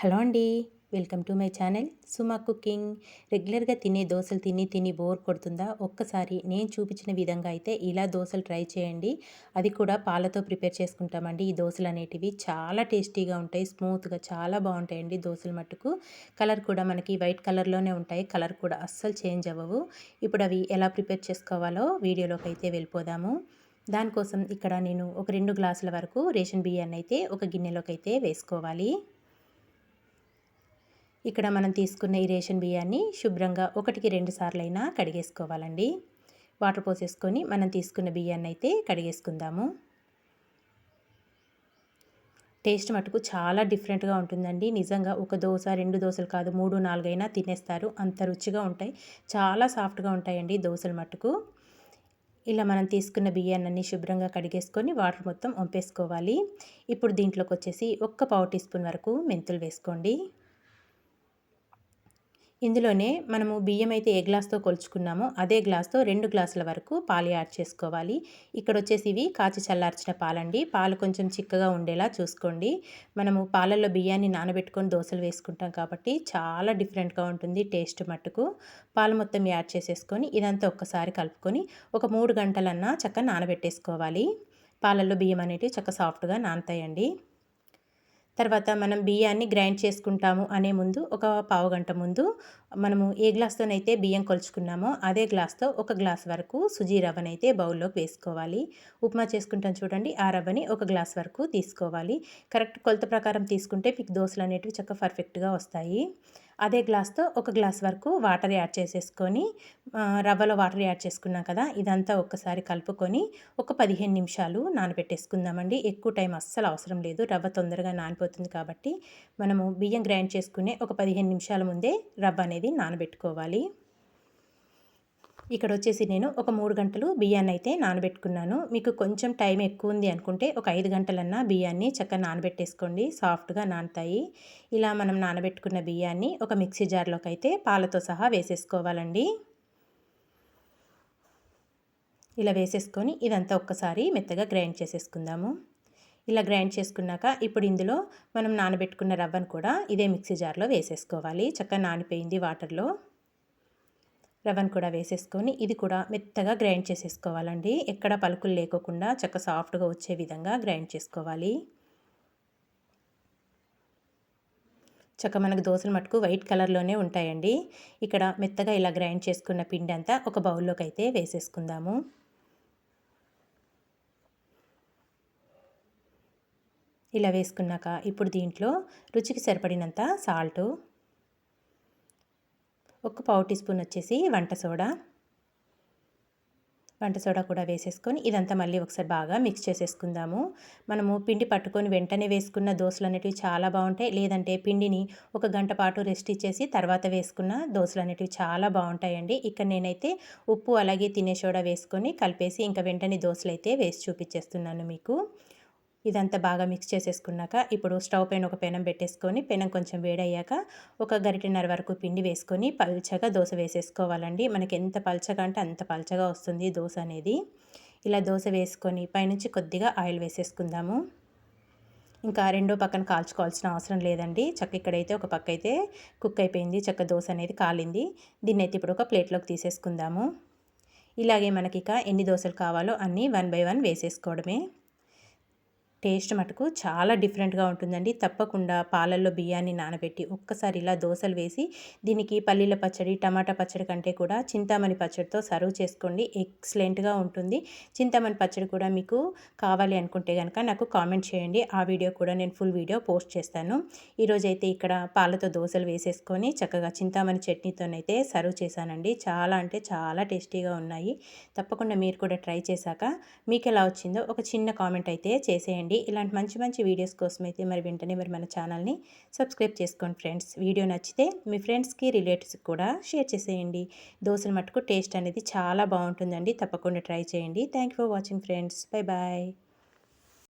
Hello అండి welcome to my channel Suma cooking. రెగ్యులర్గా తినే దోశలు తిని తిని బోర్ కొడుతుందా? ఒక్కసారి నేను చూపించిన విధంగా అయితే ఇలా దోశలు ట్రై చేయండి. అది కూడా పాలతో ప్రిపేర్ చేసుకుంటామండి. ఈ దోశలు అనేటివి చాలా టేస్టీగా ఉంటాయి స్మూత్గా చాలా బాగుంటాయండి దోశలు మట్టుకు. కలర్ కూడా మనకి వైట్ కలర్లోనే ఉంటాయి కలర్ కూడా అస్సలు చేంజ్ అవ్వవు. ఇప్పుడు అవి ఎలా ప్రిపేర్ చేసుకోవాలో వీడియోలోకి అయితే వెళ్ళిపోదాము. దానికోసం ఇక్కడ నేను ఒక రెండు గ్లాసుల వరకు రేషన్ బియ్యాన్ని అయితే ఒక గిన్నెలోకి అయితే వేసుకోవాలి. ఇక్కడ మనం తీసుకున్న ఈ రేషన్ బియ్యాన్ని శుభ్రంగా ఒకటికి రెండు సార్లు అయినా కడిగేసుకోవాలండి. వాటర్ పోసేసుకొని మనం తీసుకున్న బియ్యాన్ని అయితే కడిగేసుకుందాము. టేస్ట్ మటుకు చాలా డిఫరెంట్గా ఉంటుందండి. నిజంగా ఒక దోశ రెండు దోశలు కాదు మూడు నాలుగైనా తినేస్తారు. అంత రుచిగా ఉంటాయి. చాలా సాఫ్ట్గా ఉంటాయండి దోశలు మటుకు. ఇలా మనం తీసుకున్న బియ్యాన్ని శుభ్రంగా కడిగేసుకొని వాటర్ మొత్తం వంపేసుకోవాలి. ఇప్పుడు దీంట్లోకి వచ్చేసి ఒక్క పావు టీ స్పూన్ వరకు మెంతులు వేసుకోండి. ఇందులోనే మనము బియ్యం అయితే ఏ గ్లాస్తో కొలుచుకున్నామో అదే గ్లాస్తో రెండు గ్లాసుల వరకు పాలు యాడ్ చేసుకోవాలి. ఇక్కడ వచ్చేసి ఇవి కాచి చల్లార్చిన పాలండి. పాలు కొంచెం చిక్కగా ఉండేలా చూసుకోండి. మనము పాలల్లో బియ్యాన్ని నానబెట్టుకొని దోశలు వేసుకుంటాం కాబట్టి చాలా డిఫరెంట్గా ఉంటుంది టేస్ట్ మట్టుకు. పాలు మొత్తం యాడ్ చేసేసుకొని ఇదంతా ఒక్కసారి కలుపుకొని ఒక మూడు గంటలన్నా చక్క నానబెట్టేసుకోవాలి. పాలల్లో బియ్యం అనేటివి చక్క సాఫ్ట్గా నానతాయండి. తర్వాత మనం బియ్యాన్ని గ్రైండ్ చేసుకుంటాము అనే ముందు ఒక పావు గంట ముందు మనము ఏ గ్లాస్తోనైతే బియ్యం కొలుచుకున్నామో అదే గ్లాస్తో ఒక గ్లాస్ వరకు సుజీ రవ్వనైతే బౌల్లోకి వేసుకోవాలి. ఉప్మా చేసుకుంటాం చూడండి ఆ రవ్వని ఒక గ్లాస్ వరకు తీసుకోవాలి. కరెక్ట్ కొలత ప్రకారం తీసుకుంటే మీకు దోశలు అనేటివి చక్కగా పర్ఫెక్ట్గా వస్తాయి. అదే గ్లాస్తో ఒక గ్లాస్ వరకు వాటర్ యాడ్ చేసేసుకొని రవ్వలో వాటర్ యాడ్ చేసుకున్నాం కదా ఇదంతా ఒక్కసారి కలుపుకొని ఒక పదిహేను నిమిషాలు నానబెట్టేసుకుందామండి. ఎక్కువ టైం అస్సలు అవసరం లేదు రవ్వ తొందరగా నానిపోతుంది కాబట్టి. మనము బియ్యం గ్రైండ్ చేసుకునే ఒక పదిహేను నిమిషాల ముందే రవ్వ అనేది నానబెట్టుకోవాలి. ఇక్కడ వచ్చేసి నేను ఒక మూడు గంటలు బియ్యాన్ని అయితే నానబెట్టుకున్నాను. మీకు కొంచెం టైం ఎక్కువ ఉంది అనుకుంటే ఒక ఐదు గంటలన్నా బియ్యాన్ని చక్కగా నానబెట్టేసుకోండి. సాఫ్ట్గా నానుతాయి. ఇలా మనం నానబెట్టుకున్న బియ్యాన్ని ఒక మిక్సీ జార్లోకి అయితే పాలతో సహా వేసేసుకోవాలండి. ఇలా వేసేసుకొని ఇదంతా ఒక్కసారి మెత్తగా గ్రైండ్ చేసేసుకుందాము. ఇలా గ్రైండ్ చేసుకున్నాక ఇప్పుడు ఇందులో మనం నానబెట్టుకున్న రవ్వను కూడా ఇదే మిక్సీ జార్లో వేసేసుకోవాలి. చక్కగా నానిపోయింది వాటర్లో. రవ్వను కూడా వేసేసుకొని ఇది కూడా మెత్తగా గ్రైండ్ చేసేసుకోవాలండి. ఎక్కడ పలుకులు లేకోకుండా చక్క సాఫ్ట్గా వచ్చే విధంగా గ్రైండ్ చేసుకోవాలి. చక్క మనకు దోశలు మటుకు వైట్ కలర్లోనే ఉంటాయండి. ఇక్కడ మెత్తగా ఇలా గ్రైండ్ చేసుకున్న పిండి అంతా ఒక బౌల్లోకి అయితే వేసేసుకుందాము. ఇలా వేసుకున్నాక ఇప్పుడు దీంట్లో రుచికి సరిపడినంత సాల్టు ఒక పావు టీ స్పూన్ వచ్చేసి వంట సోడా. వంట సోడా కూడా వేసేసుకొని ఇదంతా మళ్ళీ ఒకసారి బాగా మిక్స్ చేసేసుకుందాము. మనము పిండి పట్టుకొని వెంటనే వేసుకున్న దోశలు అనేటివి చాలా బాగుంటాయి. లేదంటే పిండిని ఒక గంట పాటు రెస్ట్ ఇచ్చేసి తర్వాత వేసుకున్న దోశలు అనేటివి చాలా బాగుంటాయండి. ఇక్కడ నేనైతే ఉప్పు అలాగే తినే సోడా వేసుకొని కలిపేసి ఇంకా వెంటనే దోశలు అయితే వేసి చూపించేస్తున్నాను మీకు. ఇదంతా బాగా మిక్స్ చేసేసుకున్నాక ఇప్పుడు స్టవ్ పైన ఒక పెనం పెట్టేసుకొని పెనం కొంచెం వేడయ్యాక ఒక గరిటెన్నర వరకు పిండి వేసుకొని పల్చగా దోశ వేసేసుకోవాలండి. మనకి ఎంత పల్చగా అంటే అంత పల్చగా వస్తుంది దోశ అనేది. ఇలా దోశ వేసుకొని పైనుంచి కొద్దిగా ఆయిల్ వేసేసుకుందాము. ఇంకా రెండో పక్కన కాల్చుకోవాల్సిన అవసరం లేదండి. చక్క ఇక్కడైతే ఒక పక్క అయితే కుక్ అయిపోయింది. చక్క దోశ అనేది కాలింది. దీన్ని అయితే ఇప్పుడు ఒక ప్లేట్లోకి తీసేసుకుందాము. ఇలాగే మనకి ఇక ఎన్ని దోశలు కావాలో అన్నీ వన్ బై వన్ వేసేసుకోవడమే. టేస్ట్ మటుకు చాలా డిఫరెంట్గా ఉంటుందండి. తప్పకుండా పాలల్లో బియ్యాన్ని నానబెట్టి ఒక్కసారి ఇలా దోశలు వేసి దీనికి పల్లీల పచ్చడి టమాటా పచ్చడి కంటే కూడా చింతామణి పచ్చడితో సర్వ్ చేసుకోండి. ఎక్సలెంట్గా ఉంటుంది. చింతామణి పచ్చడి కూడా మీకు కావాలి అనుకుంటే కనుక నాకు కామెంట్ చేయండి. ఆ వీడియో కూడా నేను ఫుల్ వీడియో పోస్ట్ చేస్తాను. ఈరోజైతే ఇక్కడ పాలతో దోశలు వేసేసుకొని చక్కగా చింతామణి చట్నీతోనైతే సర్వ్ చేశానండి. చాలా అంటే చాలా టేస్టీగా ఉన్నాయి. తప్పకుండా మీరు కూడా ట్రై చేశాక మీకు ఎలా వచ్చిందో ఒక చిన్న కామెంట్ అయితే చేసేయండి. చేయండి. ఇలాంటి మంచి మంచి వీడియోస్ కోసం అయితే మరి వెంటనే మరి మన ఛానల్ని సబ్స్క్రైబ్ చేసుకోండి ఫ్రెండ్స్. వీడియో నచ్చితే మీ ఫ్రెండ్స్కి రిలేటివ్స్కి కూడా షేర్ చేసేయండి. దోశల మట్టుకు టేస్ట్ అనేది చాలా బాగుంటుందండి. తప్పకుండా ట్రై చేయండి. Thank for watching friends. Bye bye.